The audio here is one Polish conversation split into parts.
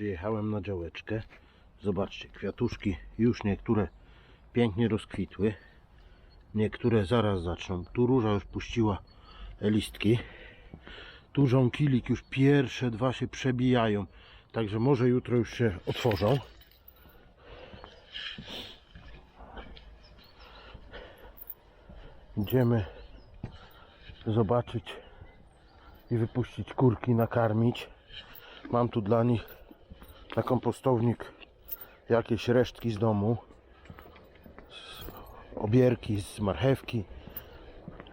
Przyjechałem na działeczkę. Zobaczcie, kwiatuszki już niektóre pięknie rozkwitły. Niektóre zaraz zaczną. Tu róża już puściła listki. Tu żonkilik już pierwsze dwa się przebijają. Także może jutro już się otworzą. Idziemy zobaczyć i wypuścić kurki, nakarmić. Mam tu dla nich na kompostownik jakieś resztki z domu. Z obierki z marchewki,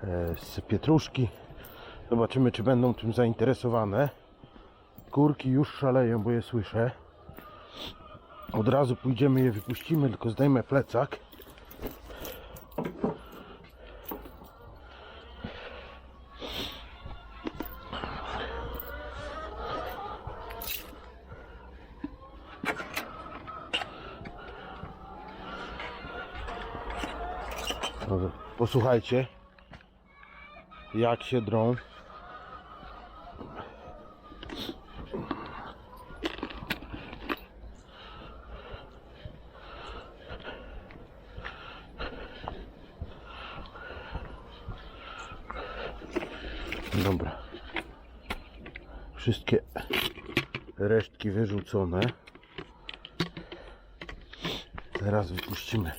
e, z pietruszki. Zobaczymy, czy będą tym zainteresowane. Kurki już szaleją, bo je słyszę. Od razu pójdziemy je wypuścimy, tylko zdejmę plecak. Posłuchajcie, jak się drą. Dobra. Wszystkie resztki wyrzucone. Teraz wypuścimy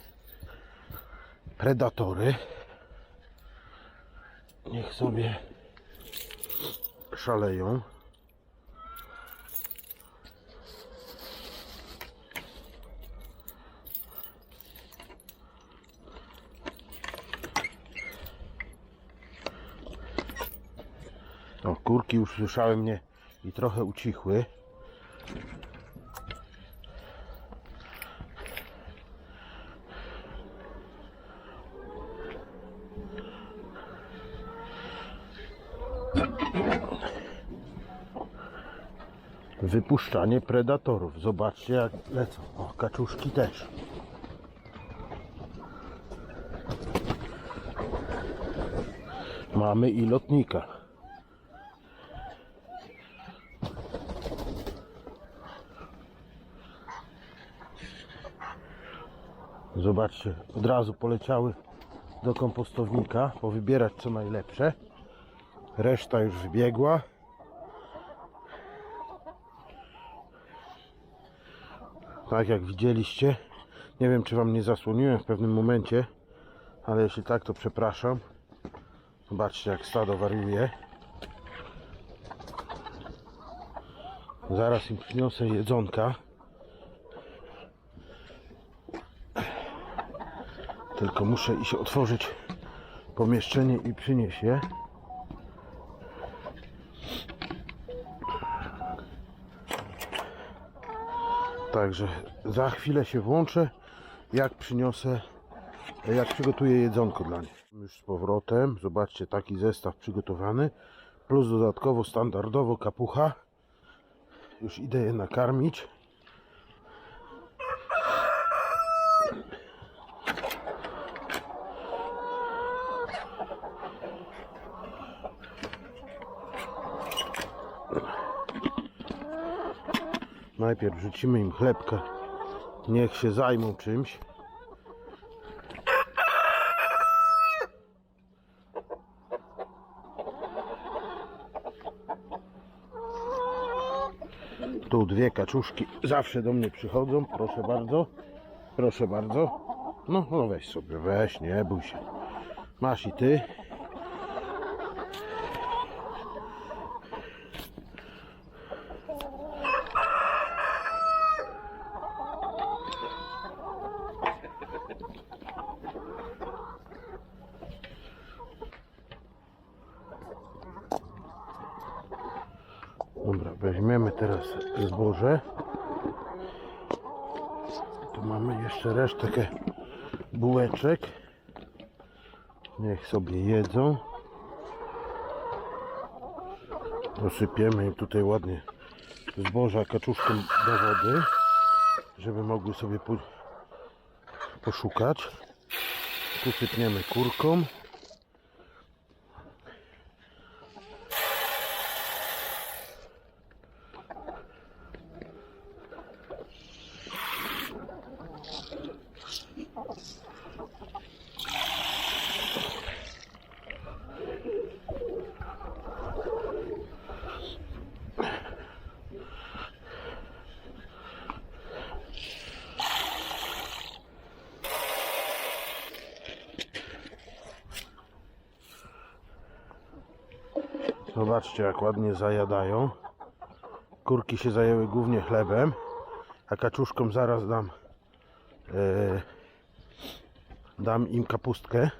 predatory. Niech sobie szaleją. O, kurki już mnie i trochę ucichły. Wypuszczanie predatorów. Zobaczcie jak lecą. O, kaczuszki też. Mamy i lotnika. Zobaczcie, od razu poleciały do kompostownika, powybierać co najlepsze. Reszta już wybiegła. Tak jak widzieliście, nie wiem czy Wam nie zasłoniłem w pewnym momencie, ale jeśli tak to przepraszam. Zobaczcie jak stado wariuje. Zaraz im przyniosę jedzonka. Tylko muszę iść otworzyć pomieszczenie i przynieść je. Także za chwilę się włączę, jak przyniosę, jak przygotuję jedzonko dla nich. Już z powrotem, zobaczcie, taki zestaw przygotowany, plus dodatkowo standardowo kapucha. Już idę je nakarmić. Najpierw rzucimy im chlebka. Niech się zajmą czymś. Tu dwie kaczuszki zawsze do mnie przychodzą. Proszę bardzo. Proszę bardzo. No, no weź sobie, weź, nie bój się. Masz i ty. Dobra, weźmiemy teraz zboże. Tu mamy jeszcze resztę bułeczek. Niech sobie jedzą. Posypiemy im tutaj ładnie zboża kaczuszką do wody, żeby mogły sobie po, poszukać. Tu sypniemy kurką. Zobaczcie jak ładnie zajadają. Kurki się zajęły głównie chlebem, a kaczuszkom zaraz dam e, dam im kapustkę.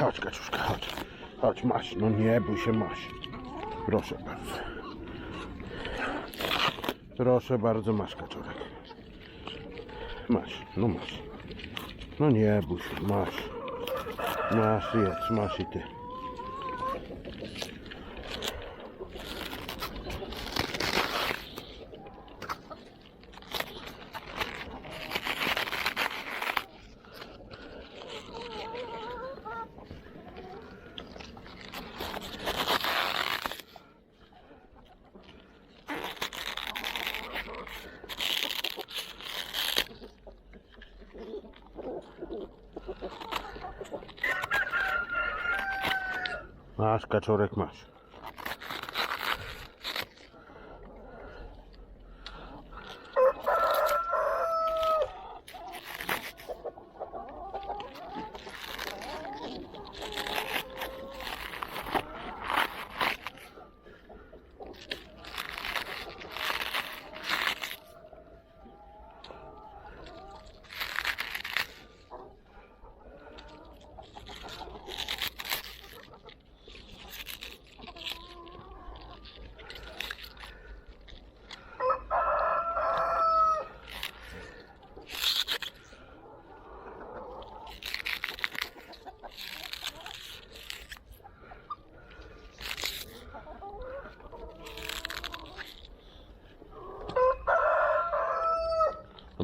Chodź kaczuszka, chodź. Chodź, masz. No nie bój się, masz. Proszę bardzo. Proszę bardzo, masz kaczorek. Masz, no masz. No nie bój masz. Masz, jedz, masz i ty. Masz, kaczorek, masz.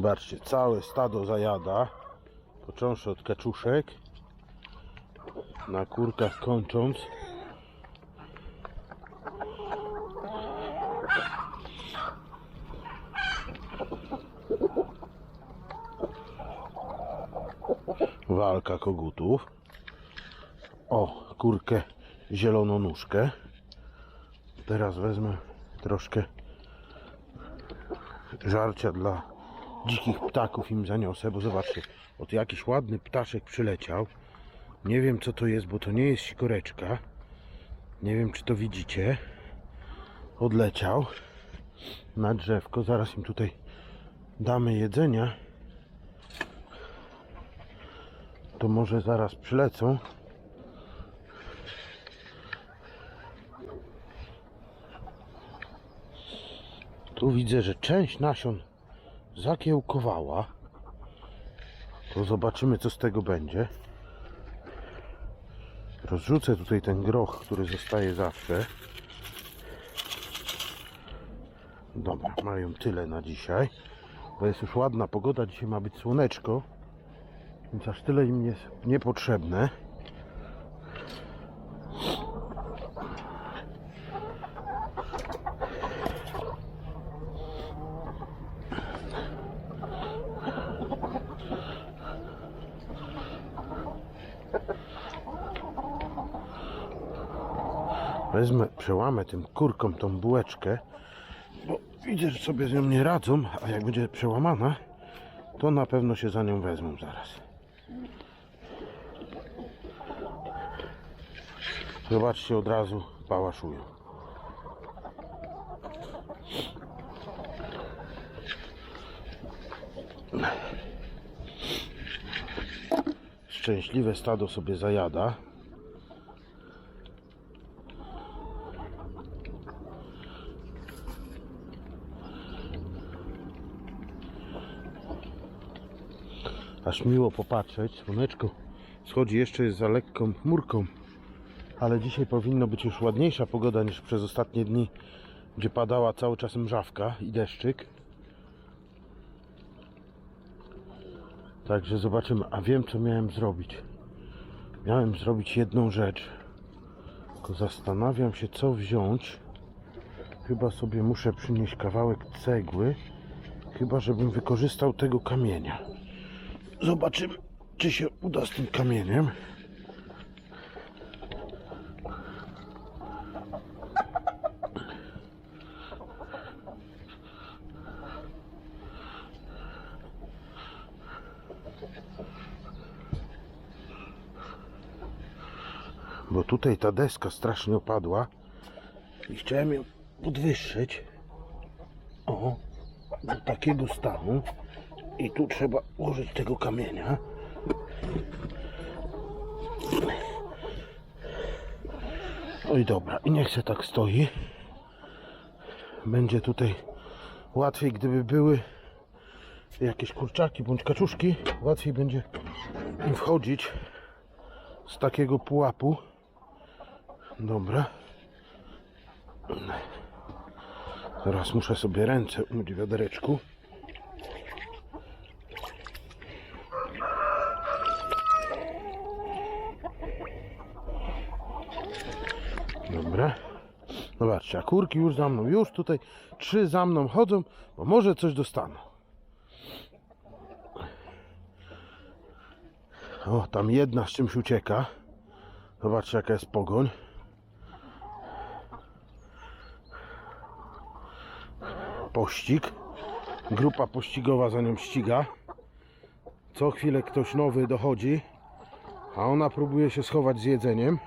Zobaczcie, całe stado zajada. Począwszy od kaczuszek. Na kurkach kończąc. Walka kogutów. O, kurkę zielononóżkę. Teraz wezmę troszkę żarcia dla dzikich ptaków im zaniosę, bo zobaczcie, od jakiś ładny ptaszek przyleciał. Nie wiem co to jest, bo to nie jest sikoreczka. Nie wiem czy to widzicie. Odleciał na drzewko. Zaraz im tutaj damy jedzenia. To może zaraz przylecą. Tu widzę, że część nasion zakiełkowała. To zobaczymy, co z tego będzie. Rozrzucę tutaj ten groch, który zostaje zawsze. Dobra, mają tyle na dzisiaj. Bo jest już ładna pogoda, dzisiaj ma być słoneczko. Więc aż tyle im jest niepotrzebne. Wezmę, przełamę tym kurkom tą bułeczkę, bo widzę, że sobie z nią nie radzą, a jak będzie przełamana, to na pewno się za nią wezmą zaraz. Zobaczcie, od razu pałaszują. Szczęśliwe stado sobie zajada. Aż miło popatrzeć. Słoneczko schodzi jeszcze za lekką chmurką. Ale dzisiaj powinno być już ładniejsza pogoda niż przez ostatnie dni, gdzie padała cały czas mrzawka i deszczyk. Także zobaczymy. A wiem co miałem zrobić. Miałem zrobić jedną rzecz. Tylko zastanawiam się co wziąć. Chyba sobie muszę przynieść kawałek cegły. Chyba żebym wykorzystał tego kamienia. Zobaczymy, czy się uda z tym kamieniem. Bo tutaj ta deska strasznie opadła i chciałem ją podwyższyć. O, do takiego stanu. I tu trzeba użyć tego kamienia. Oj dobra, i niech się tak stoi. Będzie tutaj łatwiej, gdyby były jakieś kurczaki bądź kaczuszki. Łatwiej będzie im wchodzić z takiego pułapu. Dobra. Teraz muszę sobie ręce umyć w wiadereczku. Dobra. Zobaczcie, a kurki już za mną, już tutaj trzy za mną chodzą, bo może coś dostaną. O, tam jedna z czymś ucieka. Zobaczcie, jaka jest pogoń. Pościg. Grupa pościgowa za nią ściga. Co chwilę ktoś nowy dochodzi, a ona próbuje się schować z jedzeniem.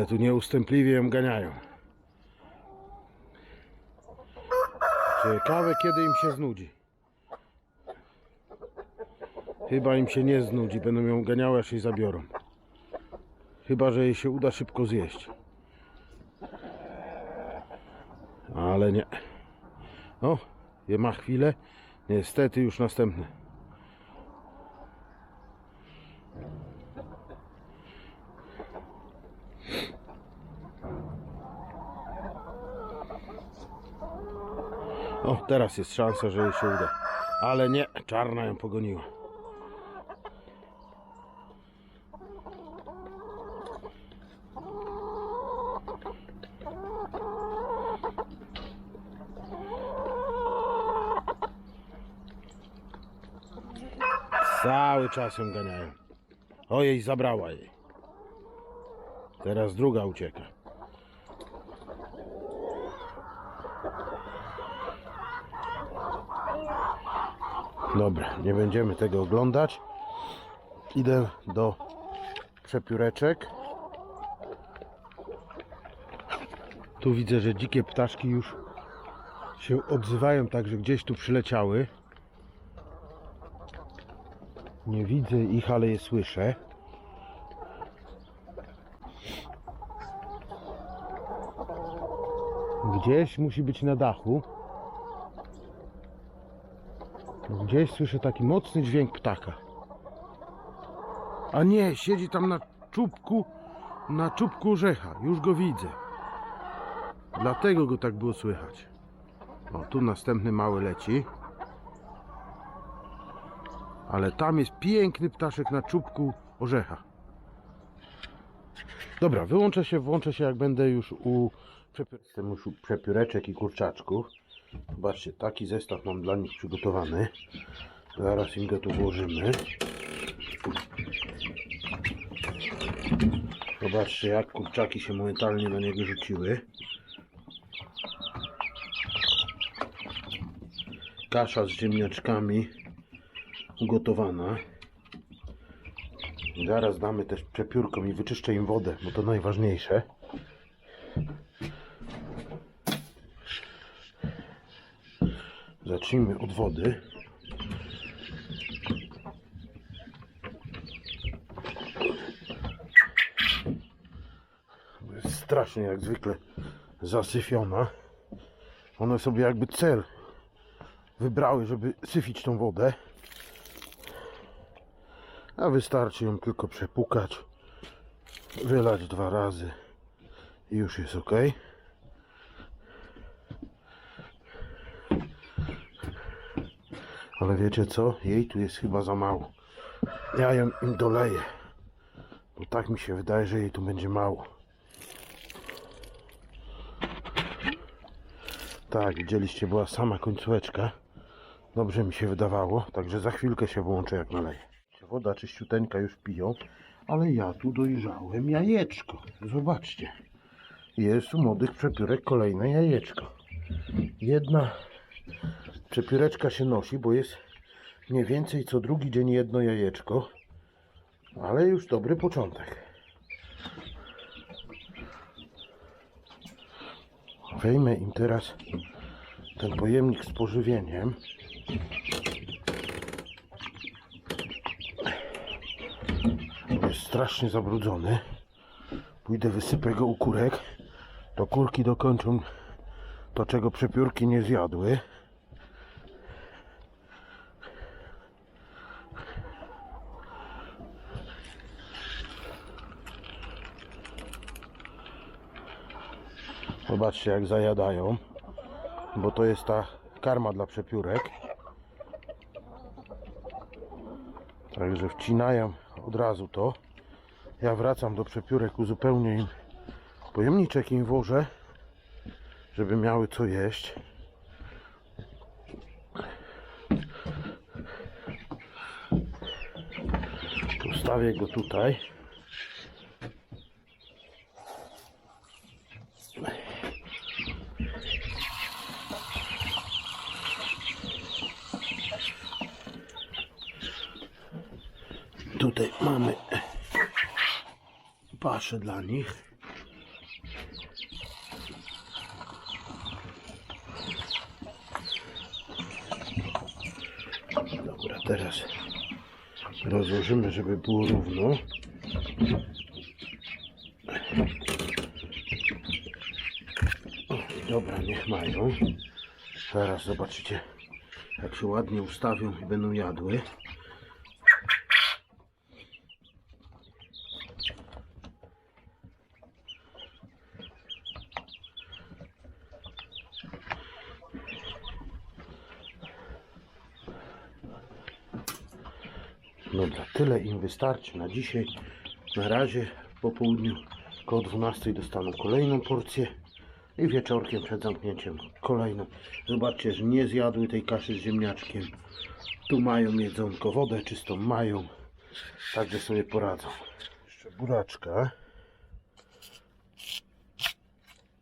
Ale tu nieustępliwie ją ganiają. Ciekawe kiedy im się znudzi. Chyba im się nie znudzi, będą ją ganiały aż jej zabiorą. Chyba, że jej się uda szybko zjeść. Ale nie. O, je ma chwilę. Niestety już następny. O, teraz jest szansa, że jej się uda. Ale nie, czarna ją pogoniła. Cały czas ją ganiają. Ojej, zabrała jej. Teraz druga ucieka. Dobra, nie będziemy tego oglądać. Idę do przepióreczek. Tu widzę, że dzikie ptaszki już się odzywają, także gdzieś tu przyleciały. Nie widzę ich, ale je słyszę. Gdzieś musi być na dachu. Gdzieś słyszę taki mocny dźwięk ptaka. A nie, siedzi tam na czubku, na czubku orzecha. Już go widzę. Dlatego go tak było słychać. O, tu następny mały leci. Ale tam jest piękny ptaszek na czubku orzecha. Dobra, wyłączę się, włączę się jak będę już u już u przepióreczek i kurczaczków. Zobaczcie, taki zestaw mam dla nich przygotowany. Zaraz im go tu włożymy. Zobaczcie, jak kurczaki się momentalnie na niego rzuciły. Kasza z ziemniaczkami ugotowana. Zaraz damy też przepiórkom i wyczyszczę im wodę, bo to najważniejsze. Zacznijmy od wody. Jest strasznie jak zwykle zasyfiona. One sobie jakby cel wybrały, żeby syfić tą wodę. A wystarczy ją tylko przepukać, wylać dwa razy i już jest ok. Ale wiecie co? Jej tu jest chyba za mało. Ja ją im doleję. Bo tak mi się wydaje, że jej tu będzie mało. Tak, widzieliście, była sama końcóweczka. Dobrze mi się wydawało, także za chwilkę się włączę jak naleję. Woda czyściuteńka już piją, ale ja tu dojrzałem jajeczko. Zobaczcie. Jest u młodych przepiórek kolejne jajeczko. Jedna Przepióreczka się nosi, bo jest mniej więcej co drugi dzień jedno jajeczko. Ale już dobry początek. Wejmę im teraz ten pojemnik z pożywieniem. Jest strasznie zabrudzony. Pójdę wysypę go u kurek. To kurki dokończą to, czego przepiórki nie zjadły. Zobaczcie jak zajadają, bo to jest ta karma dla przepiórek. Także wcinają od razu to. Ja wracam do przepiórek, uzupełnię im pojemniczek im włożę, żeby miały co jeść. Ustawię go tutaj mamy paszę dla nich. Dobra, teraz rozłożymy, żeby było równo. Dobra, niech mają. Teraz zobaczycie, jak się ładnie ustawią i będą jadły. Dobra, tyle im wystarczy na dzisiaj. Na razie po południu koło 12 dostaną kolejną porcję i wieczorkiem przed zamknięciem kolejną. Zobaczcie, że nie zjadły tej kaszy z ziemniaczkiem. Tu mają jedzonko, wodę czystą mają, także sobie poradzą. Jeszcze buraczka.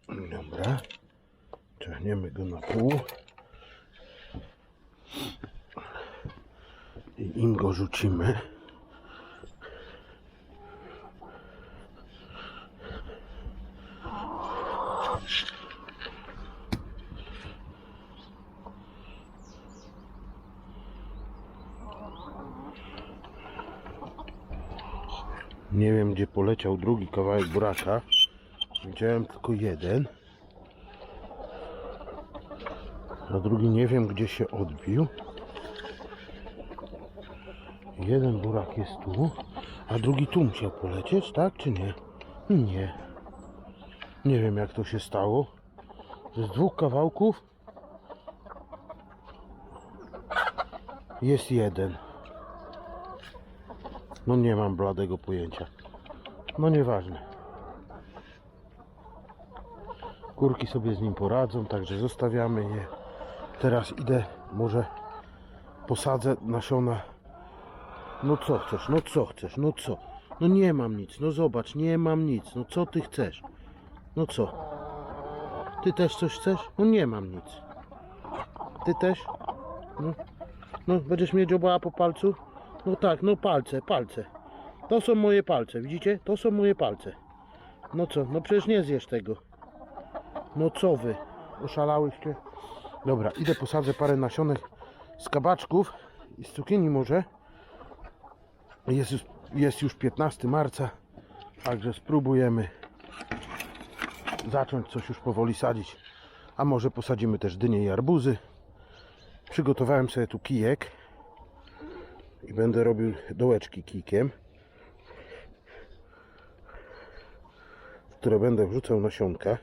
Dobra. Ciągniemy go na pół. i im go rzucimy. Nie wiem gdzie poleciał drugi kawałek buraka. Widziałem tylko jeden. A drugi nie wiem gdzie się odbił. Jeden burak jest tu, a drugi tu musiał polecieć, tak czy nie? Nie. Nie wiem jak to się stało. Z dwóch kawałków jest jeden. No nie mam bladego pojęcia. No nieważne. Kurki sobie z nim poradzą, także zostawiamy je. Teraz idę, może posadzę nasiona no co chcesz, no co chcesz, no co? No nie mam nic, no zobacz, nie mam nic, no co ty chcesz? No co? Ty też coś chcesz? No nie mam nic. Ty też? No, no będziesz mieć obała po palcu? No tak, no palce, palce. To są moje palce, widzicie? To są moje palce. No co? No przecież nie zjesz tego. No co wy? Oszalałyście? Dobra, idę posadzę parę nasionek z kabaczków i z cukinii może. Jest już, jest już 15 marca, także spróbujemy zacząć coś już powoli sadzić. A może posadzimy też dynie i arbuzy. Przygotowałem sobie tu kijek i będę robił dołeczki kijkiem, w które będę wrzucał nasionka.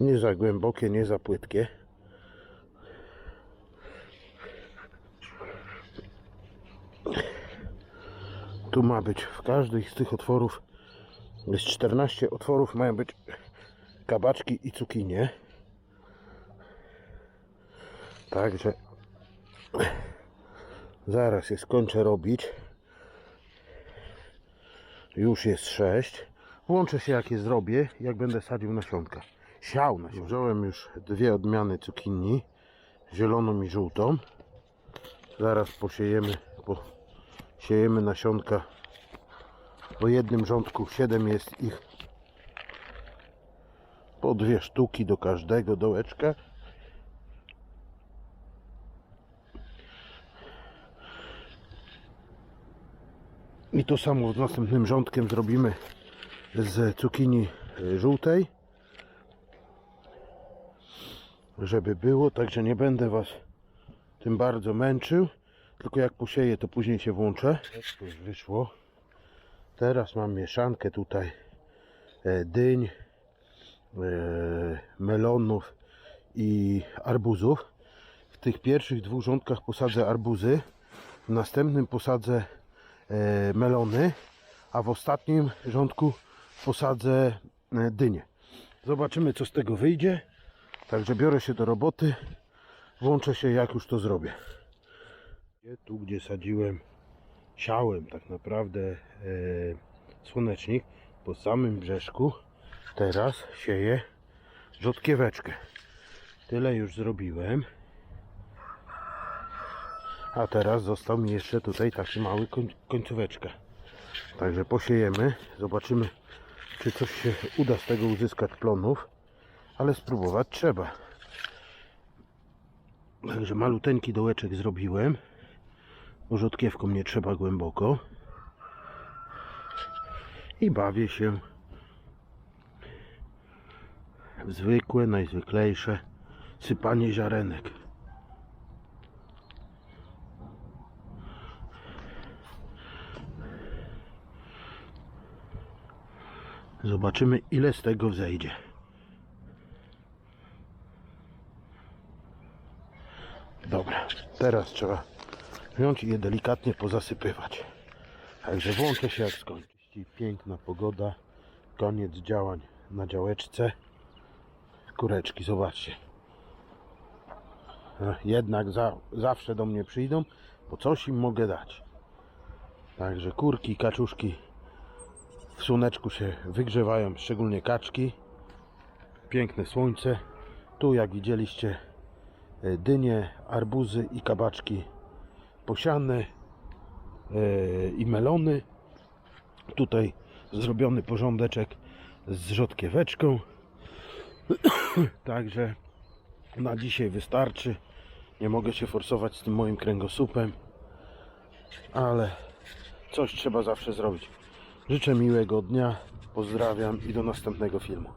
Nie za głębokie, nie za płytkie. Tu ma być w każdej z tych otworów jest 14 otworów, mają być kabaczki i cukinie. Także zaraz je skończę robić. Już jest 6. Włączę się jak je zrobię, jak będę sadził nasionka. siał na Wziąłem już dwie odmiany cukinii, zieloną i żółtą. Zaraz posiejemy, posiejemy nasionka. Po jednym rządku 7 jest ich po dwie sztuki do każdego dołeczka. I to samo z następnym rządkiem zrobimy z cukinii żółtej. Żeby było, także nie będę Was tym bardzo męczył. Tylko jak posieję, to później się włączę. To już wyszło. Teraz mam mieszankę tutaj e, dyń, e, melonów i arbuzów. W tych pierwszych dwóch rządkach posadzę arbuzy, w następnym posadzę e, melony, a w ostatnim rządku posadzę dynię. Zobaczymy co z tego wyjdzie. Także biorę się do roboty. Włączę się jak już to zrobię. Tu gdzie sadziłem, siałem tak naprawdę e, słonecznik po samym brzeszku. Teraz sieję rzodkieweczkę. Tyle już zrobiłem. A teraz został mi jeszcze tutaj taki mały koń, końcóweczka. Także posiejemy. Zobaczymy, czy coś się uda z tego uzyskać plonów. Ale spróbować trzeba. Także maluteńki dołeczek zrobiłem. Rzodkiewką nie trzeba głęboko. I bawię się w zwykłe, najzwyklejsze sypanie ziarenek. Zobaczymy ile z tego wzejdzie. Dobra, teraz trzeba wziąć i je delikatnie pozasypywać. Także włączę się jak skończy. Piękna pogoda, koniec działań na działeczce. Kureczki, zobaczcie. E, Jednak za, zawsze do mnie przyjdą, bo coś im mogę dać. Także kurki, kaczuszki w słoneczku się wygrzewają, szczególnie kaczki. Piękne słońce. Tu jak widzieliście e, dynie, arbuzy i kabaczki posiane e, i melony. Tutaj zrobiony porządeczek z rzodkieweczką. Także na dzisiaj wystarczy. Nie mogę się forsować z tym moim kręgosłupem, ale coś trzeba zawsze zrobić. Życzę miłego dnia, pozdrawiam i do następnego filmu.